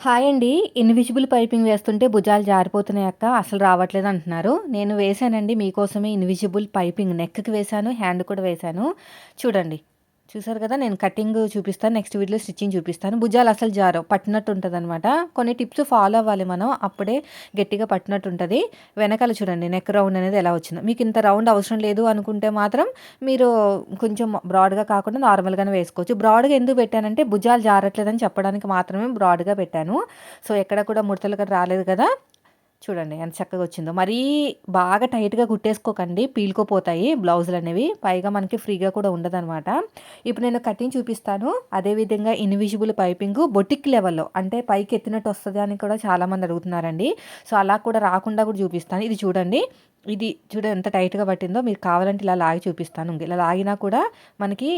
Hi అండి. Invisible piping వేస్తుంటే భుజాలు జారిపోతున్నాయి అక్క. అసలు రావట్లేదు అంటున్నారు. నేను వేశానండి. మీకోసమే ఇన్విజిబుల్ పైపింగ్. నెక్కి వేశాను. హ్యాండ్ కూడా వేశాను. చూడండి. చూసారు కదా నేను కటింగ్ చూపిస్తాను నెక్స్ట్ వీడియోలో స్టిచ్చింగ్ చూపిస్తాను. భుజాలు అసలు జారో పట్టినట్టు ఉంటుంది అనమాట కొన్ని టిప్స్ ఫాలో అవ్వాలి మనం అప్పుడే గట్టిగా పట్టినట్టు ఉంటుంది. వెనకాల చూడండి నెక్ రౌండ్ అనేది ఎలా వచ్చిందో. మీకు ఇంత రౌండ్ అవసరం లేదు అనుకుంటే మాత్రం మీరు కొంచెం బ్రాడ్గా కాకుండా నార్మల్గానే వేసుకోవచ్చు. బ్రాడ్గా ఎందుకు పెట్టానంటే భుజాలు జారట్లేదని చెప్పడానికి మాత్రమే బ్రాడ్గా పెట్టాను. సో ఎక్కడ కూడా ముడతలు రాలేదు కదా. చూడండి ఎంత చక్కగా వచ్చిందో. మరీ బాగా టైట్గా కుట్టేసుకోకండి. పీలుకోపోతాయి బ్లౌజులు అనేవి పైగా మనకి ఫ్రీగా కూడా ఉండదనమాట ఇప్పుడు నేను కటింగ్ చూపిస్తాను. అదేవిధంగా ఇన్విజిబుల్ పైపింగ్ బొటిక్ లెవెల్లో అంటే పైకి ఎత్తినట్టు వస్తుంది అని కూడా చాలామంది అడుగుతున్నారండి. సో అలా కూడా రాకుండా కూడా చూపిస్తాను. ఇది చూడండి. ఇది చూడండి ఎంత టైట్గా పట్టిందో. మీరు కావాలంటే ఇలా లాగి చూపిస్తాను. ఇలా లాగినా కూడా మనకి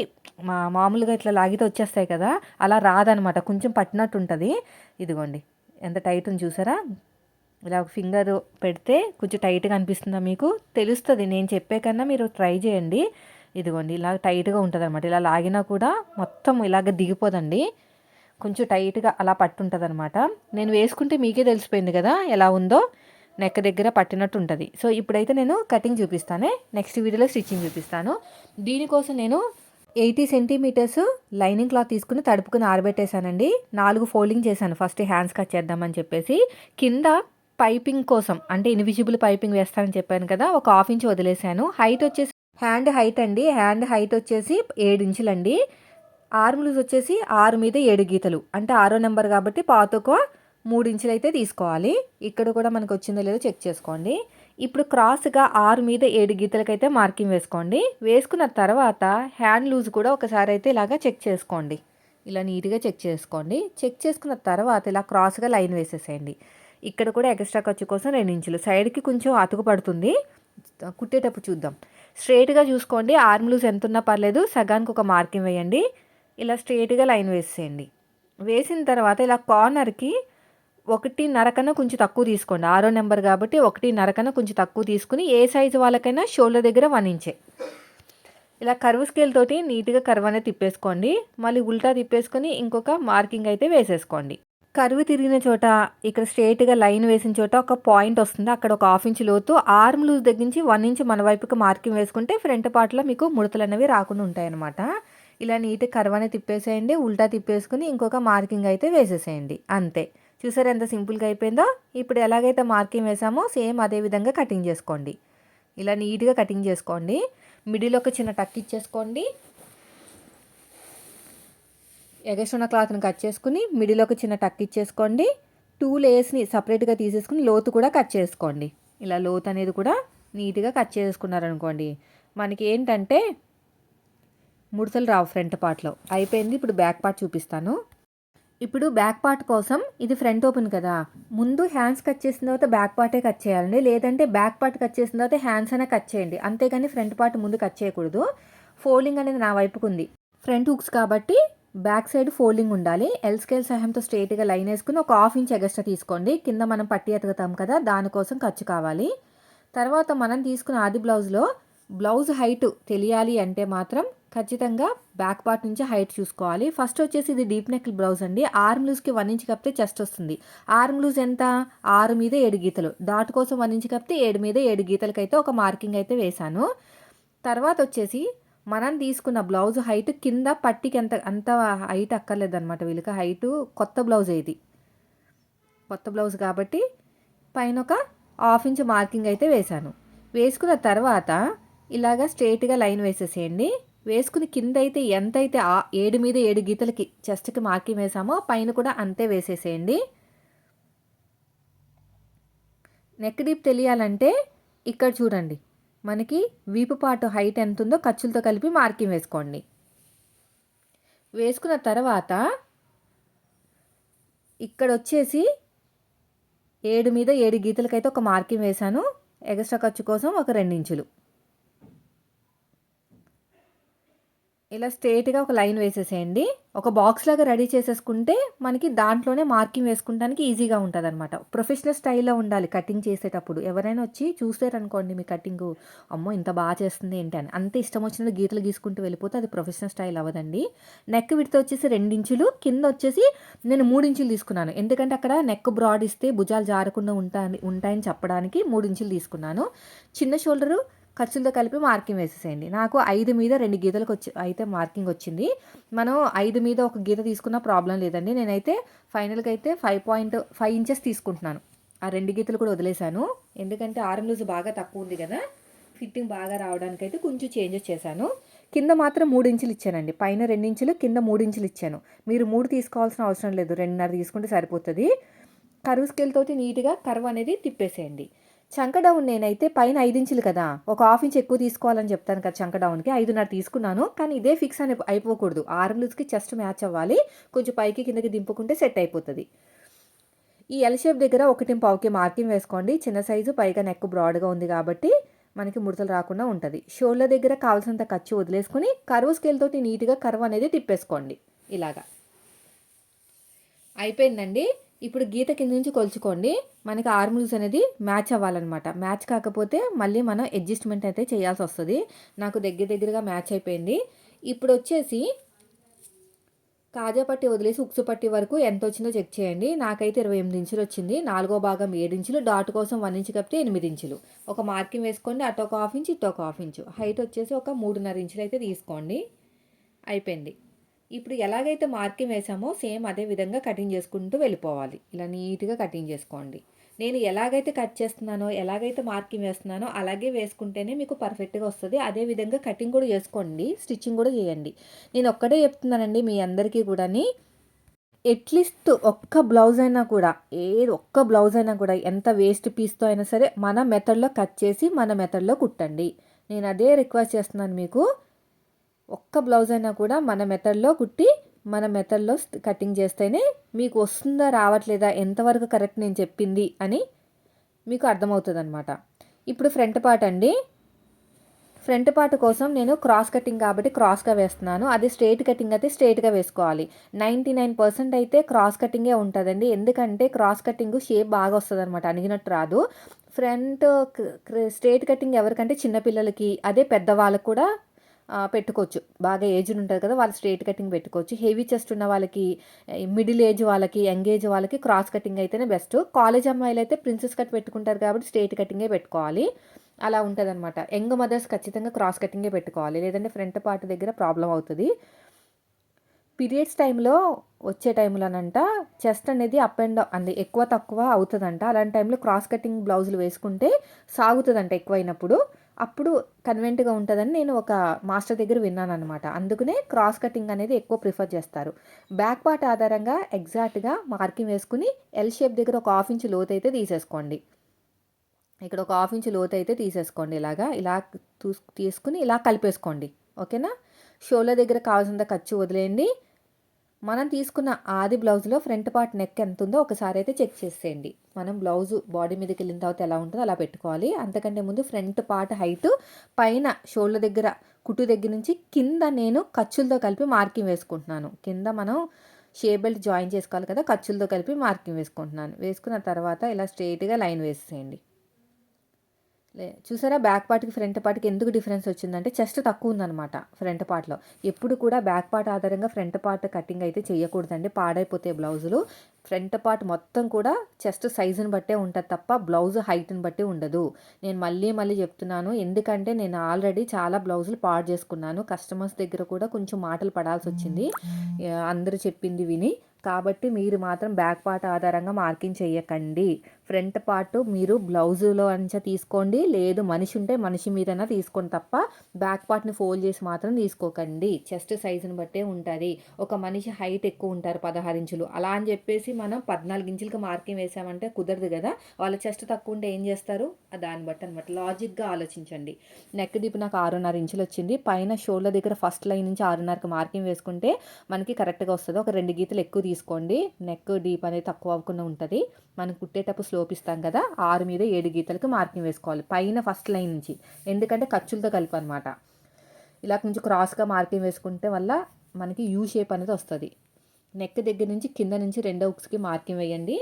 మా మామూలుగా ఇట్లా లాగితే వచ్చేస్తాయి కదా. అలా రాదనమాట కొంచెం పట్టినట్టు ఉంటుంది. ఇదిగోండి. ఎంత టైట్ ఉంది చూసారా? ఇలా ఫింగర్ పెడితే కొంచెం టైట్గా అనిపిస్తుందా మీకు? తెలుస్తుంది. నేను చెప్పే కన్నా మీరు ట్రై చేయండి. ఇదిగోండి ఇలా టైట్గా ఉంటుంది అనమాట ఇలా లాగినా కూడా మొత్తం ఇలాగ దిగిపోదండి. కొంచెం టైట్గా అలా పట్టుంటుంది అనమాట నేను వేసుకుంటే మీకే తెలిసిపోయింది కదా ఎలా ఉందో? నెక్ దగ్గర పట్టినట్టు ఉంటుంది. సో ఇప్పుడైతే నేను కటింగ్ చూపిస్తానే. నెక్స్ట్ వీడియోలో స్టిచ్చింగ్ చూపిస్తాను. దీనికోసం నేను ఎయిటీ సెంటీమీటర్స్ లైనింగ్ క్లాత్ తీసుకుని తడుపుకుని ఆరబెట్టేశానండి. నాలుగు ఫోల్డింగ్ చేశాను. ఫస్ట్ హ్యాండ్స్ కట్ చేద్దామని చెప్పేసి. కింద పైపింగ్ కోసం అంటే ఇన్విజిబుల్ పైపింగ్ వేస్తానని చెప్పాను కదా ఒక హాఫ్ ఇంచ్ వదిలేశాను హైట్ వచ్చేసి హ్యాండ్ హైట్ అండి. హ్యాండ్ హైట్ వచ్చేసి ఏడు ఇంచులండి. ఆర్మ్ లూజ్ వచ్చేసి ఆరు మీద ఏడు గీతలు. అంటే ఆరో నెంబర్ కాబట్టి పాతొక మూడు ఇంచులు అయితే తీసుకోవాలి. ఇక్కడ కూడా మనకు వచ్చిందో లేదో చెక్ చేసుకోండి. ఇప్పుడు క్రాస్గా ఆరు మీద ఏడు గీతలకైతే మార్కింగ్ వేసుకోండి. వేసుకున్న తర్వాత హ్యాండ్ లూజ్ కూడా ఒకసారి అయితే ఇలాగా చెక్ చేసుకోండి. ఇలా నీట్గా చెక్ చేసుకోండి. చెక్ చేసుకున్న తర్వాత ఇలా క్రాస్గా లైన్ వేసేసేయండి. ఇక్కడ కూడా ఎక్స్ట్రా ఖర్చు కోసం రెండు ఇంచులు. సైడ్కి కొంచెం అతుకు పడుతుంది. కుట్టేటప్పుడు చూద్దాం. స్ట్రేట్గా చూసుకోండి. ఆర్మ్ లూజ్ ఎంత ఉన్నా పర్లేదు. సగానికి ఒక మార్కింగ్ వేయండి. ఇలా స్ట్రేట్గా లైన్ వేసేయండి. వేసిన తర్వాత ఇలా కార్నర్కి ఒకటి నరకన కొంచెం తక్కువ తీసుకోండి. ఆరో నెంబర్ కాబట్టి ఒకటి నరకన కొంచెం తక్కువ తీసుకుని ఏ సైజు వాళ్ళకైనా షోల్డర్ దగ్గర వన్ ఇంచే. ఇలా కర్వ్ స్కేల్ తోటి నీట్గా కర్వ్ అనేది తిప్పేసుకోండి. మళ్ళీ ఉల్టా తిప్పేసుకొని ఇంకొక మార్కింగ్ అయితే వేసేసుకోండి. కరువు తిరిగిన చోట ఇక్కడ స్ట్రేట్గా లైన్ వేసిన చోట ఒక పాయింట్ వస్తుంది. అక్కడ ఒక హాఫ్ ఇంచ్ లోతు ఆర్మ్ లూజ్ దగ్గర నుంచి వన్ ఇంచ్ మన వైపుకి మార్కింగ్ వేసుకుంటే ఫ్రంట్ పార్ట్లో మీకు ముడతలు అనేవి రాకుండా ఉంటాయన్నమాట. ఇలా నీట్ కర్వనే తిప్పేసేయండి ఉల్టా తిప్పేసుకుని ఇంకొక మార్కింగ్ అయితే వేసేసేయండి. అంతే. చూసారు ఎంత సింపుల్గా అయిపోయిందో? ఇప్పుడు ఎలాగైతే మార్కింగ్ వేసామో సేమ్ అదే విధంగా కటింగ్ చేసుకోండి. ఇలా నీట్గా కటింగ్ చేసుకోండి. మిడిల్ ఒక చిన్న టక్ ఇచ్చేసుకోండి. ఎగస్ట్రున్న క్లాత్ని కట్ చేసుకుని మిడిల్ ఒక చిన్న టక్ ఇచ్చేసుకోండి. టూ లేయర్స్ని సపరేట్గా తీసేసుకుని లోతు కూడా కట్ చేసుకోండి. ఇలా లోతు అనేది కూడా నీట్గా కట్ చేసుకున్నారనుకోండి. మనకి ఏంటంటే ముడతలు రావు ఫ్రంట్ పార్ట్లో. అయిపోయింది. ఇప్పుడు బ్యాక్ పార్ట్ చూపిస్తాను. ఇప్పుడు బ్యాక్ పార్ట్ కోసం ఇది ఫ్రంట్ ఓపెన్ కదా. ముందు హ్యాండ్స్ కట్ చేసిన తర్వాత బ్యాక్ పార్టే కట్ చేయాలండి. లేదంటే బ్యాక్ పార్ట్ కట్ చేసిన తర్వాత హ్యాండ్స్ అయినా కట్ చేయండి. అంతేగాని ఫ్రంట్ పార్ట్ ముందు కట్ చేయకూడదు. ఫోల్డింగ్ అనేది నా వైపుకుంది. ఫ్రంట్ హుక్స్ కాబట్టి బ్యాక్ సైడ్ ఫోల్డింగ్ ఉండాలి. ఎల్ స్కేల్ సహాయంతో స్ట్రేట్గా లైన్ వేసుకుని ఒక హాఫ్ ఇంచ్ ఎగస్ట్రా తీసుకోండి. కింద మనం పట్టి ఎతుకుతాం కదా దానికోసం ఖర్చు కావాలి. తర్వాత మనం తీసుకున్న ఆది బ్లౌజ్లో బ్లౌజ్ హైట్ తెలియాలి అంటే మాత్రం ఖచ్చితంగా బ్యాక్ పార్ట్ నుంచి హైట్ చూసుకోవాలి. ఫస్ట్ వచ్చేసి ఇది డీప్ నెక్ బ్లౌజ్ అండి. ఆర్మ్ లూజ్కి వన్ ఇంచ్ కప్పితే చెస్ట్ వస్తుంది. ఆర్మ్ లూజ్ ఎంత? ఆరు మీద ఏడు గీతలు. డాట్ కోసం వన్ ఇంచ్ కప్పితే ఏడు మీద ఏడు గీతలకైతే ఒక మార్కింగ్ అయితే వేశాను. తర్వాత వచ్చేసి మనం తీసుకున్న బ్లౌజ్ హైట్ కింద పట్టికి ఎంత అంత హైట్ అక్కర్లేదన్నమాట. వీళ్ళకి హైట్ కొత్త బ్లౌజ్ ఇది కొత్త బ్లౌజ్ కాబట్టి పైన ఒక హాఫ్ ఇంచ్ మార్కింగ్ అయితే వేశాను. వేసుకున్న తర్వాత ఇలాగా స్ట్రైట్గా లైన్ వేసేసేయండి. వేసుకుని కింద అయితే ఎంత అయితే ఏడు మీద ఏడు గీతలకి చెస్ట్కి మార్కింగ్ వేసామో పైన కూడా అంతే వేసేసేయండి. నెక్ డీప్ తెలియాలంటే ఇక్కడ చూడండి. మనకి వీపు పాటు హైట్ ఎంత ఉందో ఖర్చులతో కలిపి మార్కింగ్ వేసుకోండి. వేసుకున్న తర్వాత ఇక్కడ వచ్చేసి ఏడు మీద ఏడు గీతలకైతే ఒక మార్కింగ్ వేశాను. ఎక్స్ట్రా ఖర్చు కోసం ఒక రెండించులు. ఇలా స్ట్రేట్గా ఒక లైన్ వేసేసేయండి. ఒక బాక్స్ లాగా రెడీ చేసేసుకుంటే మనకి దాంట్లోనే మార్కింగ్ వేసుకుంటానికి ఈజీగా ఉంటుంది అనమాట ప్రొఫెషనల్ స్టైల్లో ఉండాలి కటింగ్ చేసేటప్పుడు. ఎవరైనా వచ్చి చూసారనుకోండి మీ కటింగ్. అమ్మో! ఇంత బాగా చేస్తుంది ఏంటి అని. అంత ఇష్టం వచ్చినట్టు గీతలు గీసుకుంటూ వెళ్ళిపోతే అది ప్రొఫెషనల్ స్టైల్ అవ్వదండి. నెక్ విడితే వచ్చేసి రెండించులు. కింద వచ్చేసి నేను మూడించులు తీసుకున్నాను. ఎందుకంటే అక్కడ నెక్ బ్రాడ్ ఇస్తే భుజాలు జారకుండా ఉంటా ఉంటాయని చెప్పడానికి మూడించులు తీసుకున్నాను. చిన్న షోల్డరు ఖర్చులతో కలిపి మార్కింగ్ వేసేసేయండి. నాకు ఐదు మీద రెండు గీతలకు వచ్చి అయితే మార్కింగ్ వచ్చింది. మనం ఐదు మీద ఒక గీత తీసుకున్న ప్రాబ్లం లేదండి. నేనైతే ఫైనల్గా అయితే ఫైవ్ పాయింట్ ఫైవ్ ఇంచెస్ తీసుకుంటున్నాను. ఆ రెండు గీతలు కూడా వదిలేశాను. ఎందుకంటే ఆరం లూజ్ బాగా తక్కువ ఉంది కదా. ఫిట్టింగ్ బాగా రావడానికి అయితే కొంచెం చేంజెస్ చేశాను. కింద మాత్రం మూడు ఇంచులు ఇచ్చానండి. పైన రెండు ఇంచులు కింద మూడు ఇంచులు ఇచ్చాను. మీరు మూడు తీసుకోవాల్సిన అవసరం లేదు. రెండున్నర తీసుకుంటే సరిపోతుంది. కరువు స్కేల్ తోటి నీట్గా కరువు అనేది తిప్పేసేయండి. చంక డౌన్ నేనైతే పైన ఐదు ఇంచులు కదా ఒక హాఫ్ ఇంచ్ ఎక్కువ తీసుకోవాలని చెప్తాను కదా చంక డౌన్కి ఐదున్నర తీసుకున్నాను. కానీ ఇదే ఫిక్స్ అని అయిపోకూడదు. ఆర్మ్ లూజ్కి చెస్ట్ మ్యాచ్ అవ్వాలి. కొంచెం పైకి కిందకి దింపుకుంటే సెట్ అయిపోతుంది. ఈ ఎల్ షేప్ దగ్గర ఒకటి పావుకి మార్కింగ్ వేసుకోండి. చిన్న సైజు పైగా నెక్ బ్రాడ్గా ఉంది కాబట్టి మనకి ముడతలు రాకుండా ఉంటుంది. షోల్డర్ దగ్గర కావాల్సినంత ఖర్చు వదిలేసుకుని కరువు స్కేల్ తోటి నీట్గా కరువు అనేది తిప్పేసుకోండి. ఇలాగా. అయిపోయిందండి. ఇప్పుడు గీత కింద నుంచి కొలుచుకోండి. మనకి ఆర్మ్లూస్ అనేది మ్యాచ్ అవ్వాలన్నమాట. మ్యాచ్ కాకపోతే మళ్ళీ మనం అడ్జస్ట్మెంట్ అయితే చేయాల్సి వస్తుంది. నాకు దగ్గర దగ్గరగా మ్యాచ్ అయిపోయింది. ఇప్పుడు వచ్చేసి కాజా పట్టి వదిలేసి ఉక్సు పట్టి వరకు ఎంత వచ్చిందో చెక్ చేయండి. నాకైతే ఇరవై ఎనిమిది ఇంచులు వచ్చింది. నాలుగో భాగం ఏడు ఇంచులు డాట్ కోసం వన్ ఇంచు కప్పితే ఎనిమిది ఇంచులు. ఒక మార్కింగ్ వేసుకోండి. అటు ఒక హాఫ్ ఇంచ్ ఇటు ఒక హాఫ్ ఇంచు. హైట్ వచ్చేసి ఒక మూడున్నర ఇంచులు అయితే తీసుకోండి. అయిపోయింది. ఇప్పుడు ఎలాగైతే మార్కింగ్ వేసామో సేమ్ అదే విధంగా కటింగ్ చేసుకుంటూ వెళ్ళిపోవాలి. ఇలా నీట్గా కటింగ్ చేసుకోండి. నేను ఎలాగైతే కట్ చేస్తున్నానో ఎలాగైతే మార్కింగ్ వేస్తున్నానో అలాగే వేసుకుంటేనే మీకు పర్ఫెక్ట్గా వస్తుంది. అదే విధంగా కటింగ్ కూడా చేసుకోండి. స్టిచ్చింగ్ కూడా చేయండి. నేను ఒక్కటే చెప్తున్నానండి మీ అందరికీ కూడాని. ఎట్లీస్ట్ ఒక్క బ్లౌజ్ అయినా కూడా ఏది ఒక్క బ్లౌజ్ అయినా కూడా ఎంత వేస్ట్ పీస్తో అయినా సరే మన మెథడ్లో కట్ చేసి మన మెథడ్లో కుట్టండి. నేను అదే రిక్వెస్ట్ చేస్తున్నాను మీకు. ఒక్క బ్లౌజ్ అయినా కూడా మన మెథడ్లో కుట్టి మన మెథడ్లో కటింగ్ చేస్తేనే మీకు వస్తుందా రావట్లేదా ఎంతవరకు కరెక్ట్ నేను చెప్పింది అని మీకు అర్థమవుతుంది అనమాట ఇప్పుడు ఫ్రంట్ పార్ట్ అండి. ఫ్రంట్ పార్ట్ కోసం నేను క్రాస్ కటింగ్ కాబట్టి క్రాస్గా వేస్తున్నాను. అది స్ట్రేట్ కటింగ్ అయితే స్ట్రేట్గా వేసుకోవాలి. నైంటీ నైన్ పర్సెంట్ అయితే క్రాస్ కటింగే ఉంటుందండి. ఎందుకంటే క్రాస్ కటింగ్ షేప్ బాగా వస్తుంది అనమాట అనిగినట్టు రాదు. ఫ్రంట్ స్ట్రేట్ కటింగ్ ఎవరికంటే చిన్నపిల్లలకి అదే పెద్దవాళ్ళకు కూడా పెట్టుకోవచ్చు. బాగా ఏజ్డ్ ఉంటుంది కదా వాళ్ళు స్ట్రేట్ కటింగ్ పెట్టుకోవచ్చు. హెవీ చెస్ట్ ఉన్న వాళ్ళకి మిడిల్ ఏజ్ వాళ్ళకి యంగ్ ఏజ్ వాళ్ళకి క్రాస్ కటింగ్ అయితేనే బెస్ట్. కాలేజ్ అమ్మాయిలు అయితే ప్రిన్సెస్ కట్ పెట్టుకుంటారు కాబట్టి స్ట్రేట్ కటింగే పెట్టుకోవాలి. అలా ఉంటుంది అనమాట యంగ్ మదర్స్ ఖచ్చితంగా క్రాస్ కటింగే పెట్టుకోవాలి. లేదంటే ఫ్రంట్ పార్ట్ దగ్గర ప్రాబ్లం అవుతుంది. పీరియడ్స్ టైంలో వచ్చే టైంలోనంట చెస్ట్ అనేది అప్ అండ్ డౌన్ అంటే ఎక్కువ తక్కువ అవుతుందంట. అలాంటి టైంలో క్రాస్ కటింగ్ బ్లౌజులు వేసుకుంటే సాగుతుందంట ఎక్కువైనప్పుడు. అప్పుడు కన్వెంట్గా ఉంటుందని నేను ఒక మాస్టర్ దగ్గర విన్నాను అనమాట అందుకనే క్రాస్ కటింగ్ అనేది ఎక్కువ ప్రిఫర్ చేస్తారు. బ్యాక్ పార్ట్ ఆధారంగా ఎగ్జాక్ట్గా మార్కింగ్ వేసుకుని ఎల్ షేప్ దగ్గర ఒక హాఫ్ ఇంచ్ లోతు అయితే తీసేసుకోండి. ఇక్కడ ఒక హాఫ్ ఇంచ్ లోతు అయితే తీసేసుకోండి ఇలాగా. ఇలా తీసుకుని ఇలా కలిపేసుకోండి. ఓకేనా? షోలో దగ్గర కావాల్సినంత ఖర్చు వదిలేయండి. మనం తీసుకున్న ఆది బ్లౌజ్లో ఫ్రంట్ పార్ట్ నెక్ ఎంత ఉందో ఒకసారి అయితే చెక్ చేసేయండి. మనం బ్లౌజ్ బాడీ మీదకి వెళ్ళిన తర్వాత ఎలా ఉంటుందో అలా పెట్టుకోవాలి. అంతకంటే ముందు ఫ్రంట్ పార్ట్ హైట్ పైన షోల్డర్ దగ్గర కుట్టు దగ్గర నుంచి కింద నేను ఖర్చులతో కలిపి మార్కింగ్ వేసుకుంటున్నాను. కింద మనం షే బెల్ట్ జాయిన్ చేసుకోవాలి కదా ఖర్చులతో కలిపి మార్కింగ్ వేసుకుంటున్నాను. వేసుకున్న తర్వాత ఇలా స్ట్రైట్గా లైన్ వేసేయండి లే చూసారా బ్యాక్ పార్ట్కి ఫ్రంట్ పార్ట్కి ఎందుకు డిఫరెన్స్ వచ్చిందంటే చెస్ట్ తక్కువ ఉందన్నమాట ఫ్రంట్ పార్ట్లో ఎప్పుడు కూడా బ్యాక్ పార్ట్ ఆధారంగా ఫ్రంట్ పార్ట్ కటింగ్ అయితే చేయకూడదండి. పాడైపోతాయి బ్లౌజులు. ఫ్రంట్ పార్ట్ మొత్తం కూడా చెస్ట్ సైజుని బట్టే ఉంటుంది తప్ప బ్లౌజ్ హైట్ని బట్టి ఉండదు. నేను మళ్ళీ మళ్ళీ చెప్తున్నాను. ఎందుకంటే నేను ఆల్రెడీ చాలా బ్లౌజులు పాడు చేసుకున్నాను. కస్టమర్స్ దగ్గర కూడా కొంచెం మాటలు పడాల్సి వచ్చింది. అందరూ చెప్పింది విని. కాబట్టి మీరు మాత్రం బ్యాక్ పార్ట్ ఆధారంగా మార్కింగ్ చేయకండి. ఫ్రంట్ పార్ట్ మీరు బ్లౌజులో అంచ తీసుకోండి. లేదు మనిషి ఉంటే మనిషి మీదైనా తీసుకోండి తప్ప బ్యాక్ పార్ట్ని ఫోల్డ్ చేసి మాత్రం తీసుకోకండి. చెస్ట్ సైజుని బట్టే ఉంటుంది. ఒక మనిషి హైట్ ఎక్కువ ఉంటారు పదహారు ఇంచులు. అలా అని చెప్పేసి మనం పద్నాలుగు ఇంచులకి మార్కింగ్ వేసామంటే కుదరదు కదా. వాళ్ళ చెస్ట్ తక్కువ ఉంటే ఏం చేస్తారు? దాన్ని బట్టి అనమాట లాజిక్గా ఆలోచించండి. నెక్ డీప్ నాకు ఆరున్నర ఇంచులు వచ్చింది. పైన షోల్డర్ దగ్గర ఫస్ట్ లైన్ నుంచి ఆరున్నరకి మార్కింగ్ వేసుకుంటే మనకి కరెక్ట్గా వస్తుంది. ఒక రెండు గీతలు ఎక్కువ తీసుకోండి. నెక్ డీప్ అనేది తక్కువ అవ్వకుండా ఉంటుంది. మనం కుట్టేటప్పుడు స్లో లోపిస్తాం కదా ఆరు మీద ఏడు గీతలకు మార్కింగ్ వేసుకోవాలి. పైన ఫస్ట్ లైన్ నుంచి. ఎందుకంటే ఖర్చులతో కలిపి అనమాట ఇలా కొంచెం క్రాస్గా మార్కింగ్ వేసుకుంటే వల్ల మనకి యూ షేప్ అనేది వస్తుంది. నెక్ దగ్గర నుంచి కింద నుంచి రెండో ఉక్స్కి మార్కింగ్ వేయండి.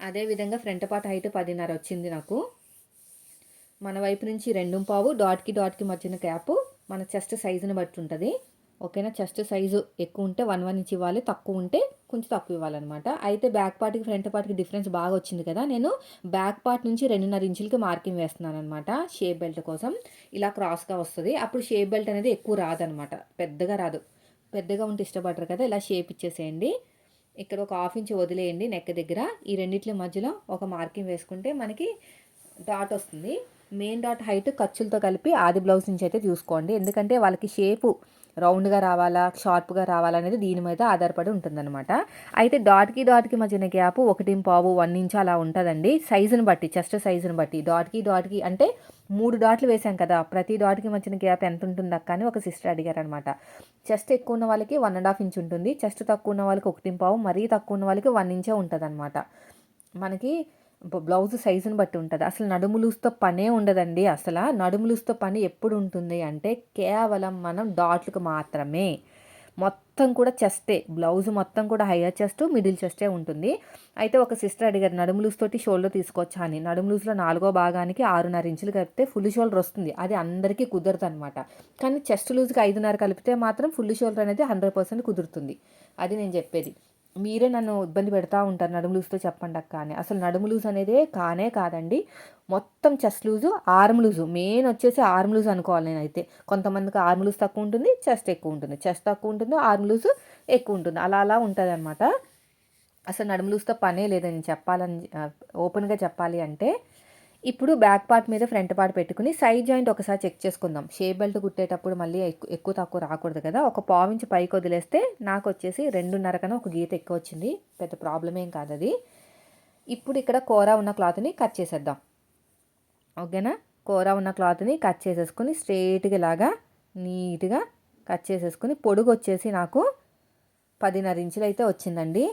అదేవిధంగా ఫ్రంట్ పార్ట్ హైట్ పదిన్నర వచ్చింది నాకు. మన వైపు నుంచి రెండు పావు డాట్కి డాట్కి మధ్యన క్యాప్ మన చెస్ట్ సైజుని బట్టి ఉంటుంది. ఓకేనా? చెస్ట్ సైజు ఎక్కువ ఉంటే వన్ వన్ ఇంచ్ ఇవ్వాలి. తక్కువ ఉంటే కొంచెం తక్కువ ఇవ్వాలన్నమాట. అయితే బ్యాక్ పార్ట్కి ఫ్రంట్ పార్ట్కి డిఫరెన్స్ బాగా వచ్చింది కదా? నేను బ్యాక్ పార్ట్ నుంచి రెండున్నర ఇంచులకి మార్కింగ్ వేస్తున్నాను అనమాట షేప్ బెల్ట్ కోసం. ఇలా క్రాస్గా వస్తుంది. అప్పుడు షేప్ బెల్ట్ అనేది ఎక్కువ రాదనమాట పెద్దగా రాదు. పెద్దగా ఉంటే ఇష్టపడరు కదా? ఇలా షేప్ ఇచ్చేసేయండి. ఇక్కడ ఒక హాఫ్ ఇంచ్ వదిలేయండి నెక్ దగ్గర. ఈ రెండిట్ల మధ్యలో ఒక మార్కింగ్ వేసుకుంటే మనకి డాట్ వస్తుంది. మెయిన్ డాట్ హైట్ ఖర్చులతో కలిపి ఆది బ్లౌజ్ నుంచి అయితే చూసుకోండి. ఎందుకంటే వాళ్ళకి షేపు రౌండ్గా రావాలా షార్ప్గా రావాలా అనేది దీని మీద ఆధారపడి ఉంటుందన్నమాట. అయితే డాట్కి డాట్కి మధ్యన గ్యాప్ ఒకటి పావు వన్ ఇంచ్ అలా ఉంటుందండి. సైజుని బట్టి చెస్ట్ సైజుని బట్టి. డాట్కి డాట్కి అంటే మూడు డాట్లు వేసాం కదా ప్రతి డాట్కి మధ్యన గ్యాప్ ఎంత ఉంటుంది అక్క అని ఒక సిస్టర్ అడిగారు అనమాట చెస్ట్ ఎక్కువ ఉన్న వాళ్ళకి వన్ అండ్ హాఫ్ ఇంచ్ ఉంటుంది. చెస్ట్ తక్కువ ఉన్న వాళ్ళకి ఒకటి పావు మరీ తక్కువ ఉన్న వాళ్ళకి వన్ ఇంచే ఉంటుంది అనమాట మనకి బ్లౌజ్ సైజుని బట్టి ఉంటుంది. అసలు నడుములుస్తో పనే ఉండదండి. అసలు నడుములుస్తో పని ఎప్పుడు ఉంటుంది అంటే కేవలం మనం డాట్లకు మాత్రమే. మొత్తం కూడా చెస్టే. బ్లౌజ్ మొత్తం కూడా హైయర్ చెస్ట్ మిడిల్ చెస్టే ఉంటుంది. అయితే ఒక సిస్టర్ అడిగారు నడుము తోటి షోల్డర్ తీసుకొచ్చా అని. నడుము లూజ్లో నాలుగో భాగానికి ఆరున్నర ఇంచులు కలిపితే ఫుల్ షోల్డర్ వస్తుంది. అది అందరికీ కుదరదు అనమాట కానీ చెస్ట్ లూజ్కి ఐదున్నర కలిపితే మాత్రం ఫుల్ షోల్డర్ అనేది హండ్రెడ్ పర్సెంట్ కుదురుతుంది. అది నేను చెప్పేది. మీరే నన్ను ఇబ్బంది పెడతా ఉంటారు నడుము లూజ్తో చెప్పండి అక్క అని. అసలు నడుము లూజ్ అనేదే కానే కాదండి. మొత్తం chest loose arm loose. Main వచ్చేసి ఆర్మ్ లూజ్ అనుకోవాలి నేనైతే. కొంతమందికి ఆర్మ్ లూజ్ తక్కువ ఉంటుంది చెస్ట్ ఎక్కువ ఉంటుంది. చెస్ట్ తక్కువ ఉంటుంది ఆర్మ్ లూజ్ ఎక్కువ ఉంటుంది. అలా అలా ఉంటుంది అనమాట అసలు నడుము లూజ్తో పనే లేదని చెప్పాలని ఓపెన్గా చెప్పాలి అంటే ఇప్పుడు బ్యాక్ పార్ట్ మీద ఫ్రంట్ పార్ట్ పెట్టుకుని సైడ్ జాయింట్ ఒకసారి చెక్ చేసుకుందాం. షేప్ బెల్ట్ కుట్టేటప్పుడు మళ్ళీ ఎక్కువ ఎక్కువ తక్కువ రాకూడదు కదా. ఒక పావించి పైకి వదిలేస్తే నాకు వచ్చేసి రెండున్నర కన్నా ఒక గీత ఎక్కువ వచ్చింది. పెద్ద ప్రాబ్లం ఏం కాదు అది. ఇప్పుడు ఇక్కడ కూర ఉన్న క్లాత్ని కట్ చేసేద్దాం. ఓకేనా కూర ఉన్న క్లాత్ని కట్ చేసేసుకుని స్ట్రేట్గా ఇలాగా నీట్గా కట్ చేసేసుకుని పొడుగు వచ్చేసి నాకు పదిన్నర ఇంచులు అయితే వచ్చిందండి.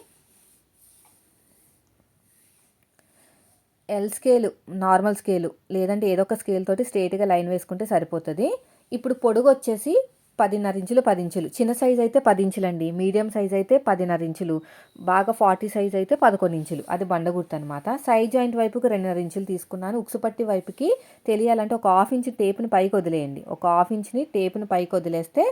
ఎల్ స్కేలు నార్మల్ స్కేలు లేదంటే ఏదో ఒక స్కేల్ తోటి స్ట్రేట్గా లైన్ వేసుకుంటే సరిపోతుంది. ఇప్పుడు పొడుగు వచ్చేసి పదిన్నర ఇంచులు పది ఇంచులు. చిన్న సైజ్ అయితే పది ఇంచులు అండి మీడియం సైజ్ అయితే పదిన్నర ఇంచులు. బాగా ఫార్టీ సైజ్ అయితే పదకొండు ఇంచులు. అది బండగుర్తు అనమాట సైజ్ జాయింట్ వైపుకి రెండున్నర ఇంచులు తీసుకున్నాను. ఉక్సుపట్టి వైపుకి తెలియాలంటే ఒక హాఫ్ ఇంచ్ టేప్ని పైకి వదిలేయండి. ఒక హాఫ్ ఇంచ్ని టేప్ని పైకి వదిలేస్తే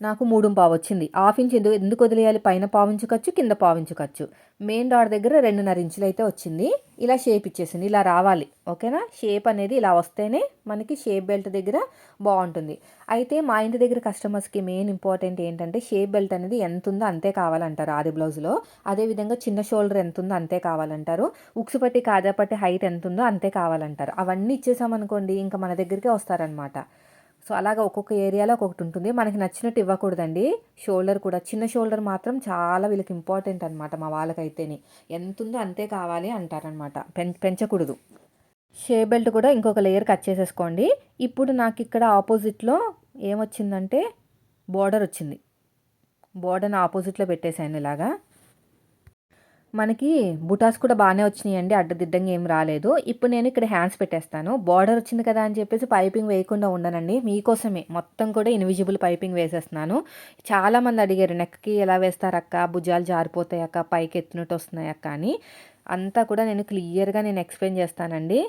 నాకు మూడు పావు వచ్చింది హాఫ్ ఇంచ్ ఎందుకు ఎందుకు వదిలేయాలి? పైన పావించు ఖర్చు కింద పావించు ఖర్చు మెయిన్ డాట్ దగ్గర రెండున్నర ఇంచులు అయితే వచ్చింది. ఇలా షేప్ ఇచ్చేసింది. ఇలా రావాలి. ఓకేనా? షేప్ అనేది ఇలా వస్తేనే మనకి షేప్ బెల్ట్ దగ్గర బాగుంటుంది అయితే మా ఇంటి దగ్గర కస్టమర్స్కి మెయిన్ ఇంపార్టెంట్ ఏంటంటే షేప్ బెల్ట్ అనేది ఎంత ఉందో అంతే కావాలంటారు ఆది బ్లౌజ్లో. అదేవిధంగా చిన్న షోల్డర్ ఎంత ఉందో అంతే కావాలంటారు. ఉక్సు పట్టి కాజా పట్టి హైట్ ఎంత ఉందో అంతే కావాలంటారు. అవన్నీ ఇచ్చేసామనుకోండి ఇంకా మన దగ్గరికే వస్తారనమాట సో అలాగా ఒక్కొక్క ఏరియాలో ఒక్కొక్కటి ఉంటుంది. మనకి నచ్చినట్టు ఇవ్వకూడదండి. షోల్డర్ కూడా చిన్న షోల్డర్ మాత్రం చాలా వీళ్ళకి ఇంపార్టెంట్ అనమాట మా వాళ్ళకైతేనే. ఎంత ఉందో అంతే కావాలి అంటారనమాట పెం పెంచకూడదు. షే బెల్ట్ కూడా ఇంకొక లేయర్ కట్ చేసేసుకోండి. ఇప్పుడు నాకు ఇక్కడ ఆపోజిట్లో ఏమొచ్చిందంటే బోర్డర్ వచ్చింది. బోర్డర్ని ఆపోజిట్లో పెట్టేశాను ఇలాగా. మనకి బుటాస్ కూడా బాగానే వచ్చినాయండి అడ్డదిడ్డంగా ఏం రాలేదు. ఇప్పుడు నేను ఇక్కడ హ్యాండ్స్ పెట్టేస్తాను. బార్డర్ వచ్చింది కదా అని చెప్పేసి పైపింగ్ వేయకుండా ఉండనండి. మీకోసమే. మొత్తం కూడా ఇన్విజిబుల్ పైపింగ్ వేసేస్తున్నాను. చాలామంది అడిగారు నెక్కి ఎలా వేస్తారక్క? భుజాలు జారిపోతాయి అక్క? పైకి ఎత్తినట్టు వస్తున్నాయి? అక్క అని. అంతా కూడా నేను క్లియర్గా నేను ఎక్స్ప్లెయిన్ చేస్తానండి.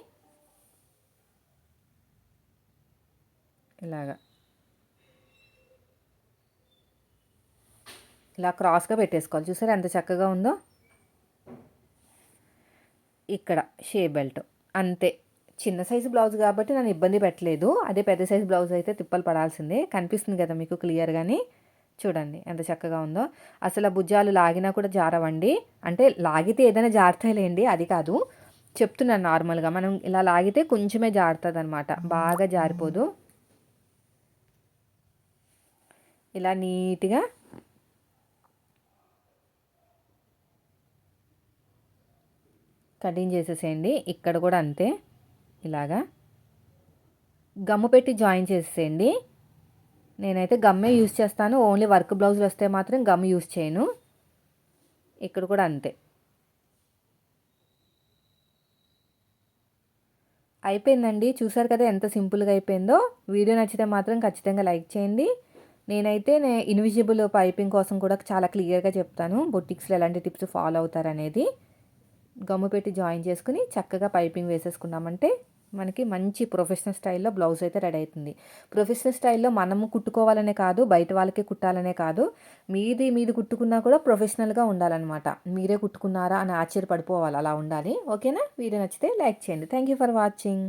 ఇలాగా. ఇలా క్రాస్గా పెట్టేసుకోవాలి. చూసారా ఎంత చక్కగా ఉందో? ఇక్కడ షే బెల్ట్. అంతే. చిన్న సైజు బ్లౌజ్ కాబట్టి నన్ను ఇబ్బంది పెట్టలేదు. అదే పెద్ద సైజు బ్లౌజ్ అయితే తిప్పలు పడాల్సిందే. కనిపిస్తుంది కదా మీకు క్లియర్గాని చూడండి ఎంత చక్కగా ఉందో. అసలు భుజాలు లాగినా కూడా జారవండి. అంటే లాగితే ఏదైనా జారుతాయిలేండి? అది కాదు. చెప్తున్నాను నార్మల్గా. మనం ఇలా లాగితే కొంచెమే జారుతుంది అనమాట బాగా జారిపోదు. ఇలా నీట్గా కటింగ్ చేసేసేయండి. ఇక్కడ కూడా అంతే. ఇలాగా. గమ్ము పెట్టి జాయిన్ చేసేయండి నేనైతే గమ్మే యూస్ చేస్తాను. ఓన్లీ వర్క్ బ్లౌజులు వస్తే మాత్రం గమ్ యూస్ చేయను. ఇక్కడ కూడా అంతే. అయిపోయిందండి. చూసారు కదా ఎంత సింపుల్గా అయిపోయిందో. వీడియో నచ్చితే మాత్రం ఖచ్చితంగా లైక్ చేయండి. నేనైతే నే ఇన్విజిబుల్ పైపింగ్ కోసం కూడా చాలా క్లియర్గా చెప్తాను. బొటిక్స్లో ఎలాంటి టిప్స్ ఫాలో అవుతారనేది. గమ్ము పెట్టి జాయిన్ చేసుకుని చక్కగా పైపింగ్ వేసేసుకున్నామంటే మనకి మంచి ప్రొఫెషనల్ స్టైల్లో బ్లౌజ్ అయితే రెడీ అవుతుంది. ప్రొఫెషనల్ స్టైల్లో మనము కుట్టుకోవాలనే కాదు బయట వాళ్ళకి కుట్టాలనే కాదు మీది మీది కుట్టుకున్నా కూడా ప్రొఫెషనల్గా ఉండాలన్నమాట. మీరే కుట్టుకున్నారా అని ఆశ్చర్యపడిపోవాలి అలా ఉండాలి. ఓకేనా? వీడియో నచ్చితే లైక్ చేయండి. Thank you for watching